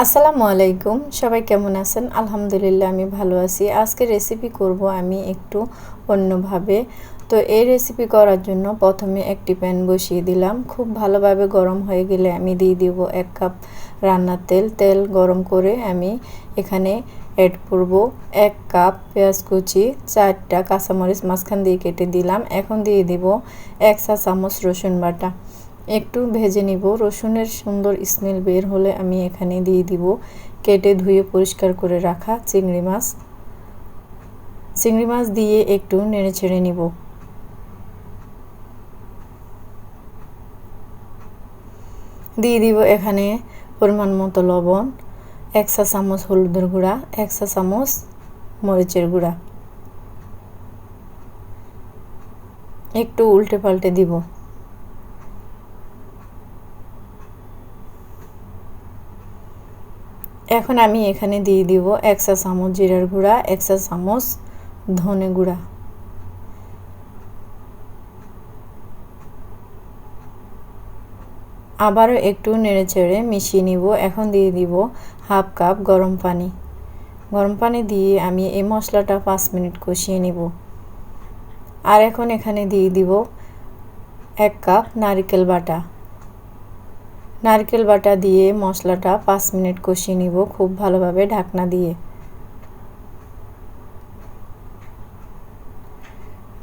আসসালামু আলাইকুম, সবাই কেমন আছেন? আলহামদুলিল্লাহ, আমি ভালো আছি। আজকে রেসিপি করব আমি একটু অন্যভাবে। তো এই রেসিপি করার জন্য প্রথমে একটি প্যান বসিয়ে দিলাম। খুব ভালোভাবে গরম হয়ে গেলে আমি দিয়ে দিব এক কাপ রান্নার তেল। তেল গরম করে আমি এখানে অ্যাড করব এক কাপ পেঁয়াজ কুচি, চারটা কাঁচামরিচ মাঝখান দিয়ে কেটে দিলাম। এখন দিয়ে দিব এক চা চামচ রসুন বাটা। একটু ভেজে নিব। রসুনের সুন্দর স্মেল বের হলে আমি এখানে দিয়ে দিব। কেটে ধুয়ে পরিষ্কার করে রাখা চিংড়ি মাছ। চিংড়ি মাছ দিয়ে একটু নেড়ে ছেড়ে নিব। দিয়ে দিব এখানে পরিমাণ মতো লবণ, এক চা চামচ হলুদের গুঁড়া, এক চা চামচ মরিচের গুঁড়া। একটু উল্টে পাল্টে দিব। এখন আমি এখানে দিয়ে দিব এক চা চামচ জিরার গুঁড়া এক চা চামচ ধনে গুঁড়া। আবারও একটু নেড়ে চেড়ে মিশিয়ে নিব। এখন দিয়ে দিব হাফ কাপ গরম পানি। গরম পানি দিয়ে আমি এই মশলাটা পাঁচ মিনিট কষিয়ে নিব। আর এখন এখানে দিয়ে দিব এক কাপ নারিকেল বাটা। নারকেল বাটা দিয়ে মশলাটা পাঁচ মিনিট কষিয়ে নিব খুব ভালোভাবে ঢাকনা দিয়ে।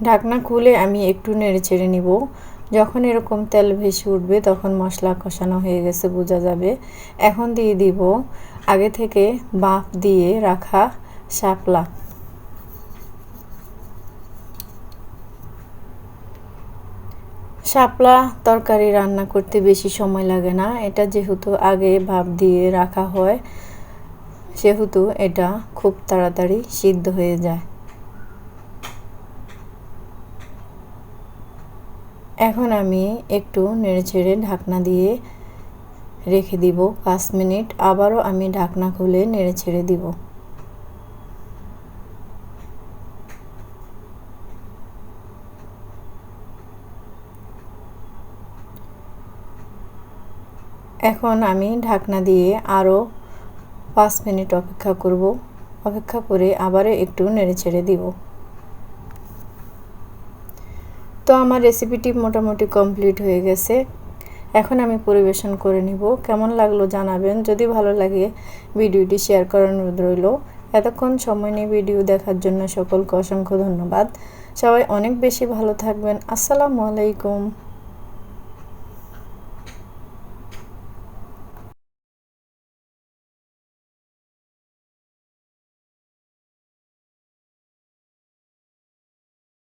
ঢাকনা খুলে আমি একটু নেড়ে ছেড়ে নিব। যখন এরকম তেল ভেসে উঠবে তখন মশলা কষানো হয়ে গেছে, বোঝা যাবে। এখন দিয়ে দিব আগে থেকে বাঁফ দিয়ে রাখা শাপলা। শাপলা তরকারি রান্না করতে বেশি সময় লাগে না। এটা যেহেতু আগে ভাপ দিয়ে রাখা হয়, সেহেতু এটা খুব তাড়াতাড়ি সিদ্ধ হয়ে যায়। এখন আমি একটু নেড়েচেড়ে ঢাকনা দিয়ে রেখে দিব পাঁচ মিনিট। আবারও আমি ঢাকনা খুলে নেড়ে ছেড়ে দিব। এখন আমি ঢাকনা দিয়ে আরও পাঁচ মিনিট অপেক্ষা করব। অপেক্ষা করে আবারও একটু নেড়ে ছেড়ে দিব। তো আমার রেসিপিটি মোটামুটি কমপ্লিট হয়ে গেছে। এখন আমি পরিবেশন করে নিব। কেমন লাগল জানাবেন। যদি ভালো লাগে ভিডিওটি শেয়ার করার অনুরোধ রইল। এতক্ষণ সময় নিয়ে ভিডিও দেখার জন্য সকলকে অসংখ্য ধন্যবাদ। সবাই অনেক বেশি ভালো থাকবেন। আসসালামু আলাইকুম।